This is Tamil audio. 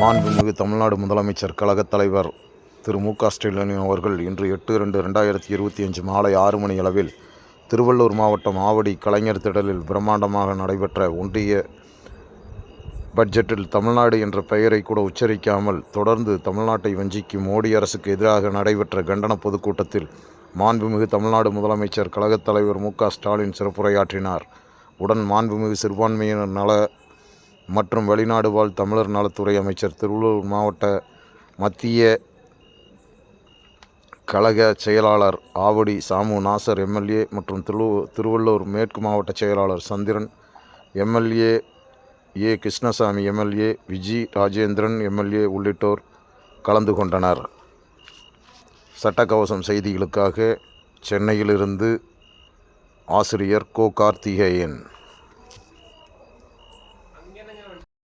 மாண்புமிகு தமிழ்நாடு முதலமைச்சர் கழகத் தலைவர் திரு மு க ஸ்டாலின் அவர்கள் இன்று எட்டு ரெண்டு ரெண்டாயிரத்தி இருபத்தி அஞ்சு மாலை ஆறு மணி அளவில் திருவள்ளூர் மாவட்டம் ஆவடி கலைஞர் திடலில் பிரம்மாண்டமாக நடைபெற்ற ஒன்றிய பட்ஜெட்டில் தமிழ்நாடு என்ற பெயரை கூட உச்சரிக்காமல் தொடர்ந்து தமிழ்நாட்டை வஞ்சிக்கும் மோடி அரசுக்கு எதிராக நடைபெற்ற கண்டன பொதுக்கூட்டத்தில் மாண்புமிகு தமிழ்நாடு முதலமைச்சர் கழகத் தலைவர் மு க ஸ்டாலின் சிறப்புரையாற்றினார். உடன் மாண்புமிகு சிறுபான்மையினர் நல மற்றும் வெளிநாடு வாழ் தமிழர் நலத்துறை அமைச்சர் திருவள்ளூர் மாவட்ட மத்திய கழக செயலாளர் ஆவடி சாமு நாசர் எம்எல்ஏ மற்றும் திரு திருவள்ளூர் மேற்கு மாவட்ட செயலாளர் Chandran MLA A Krishnasamy MLA VG Rajendran MLA உள்ளிட்டோர் கலந்து கொண்டனர். சட்டக்கவசம் செய்திகளுக்காக சென்னையிலிருந்து ஆசிரியர் கோ கார்த்திகேயன்.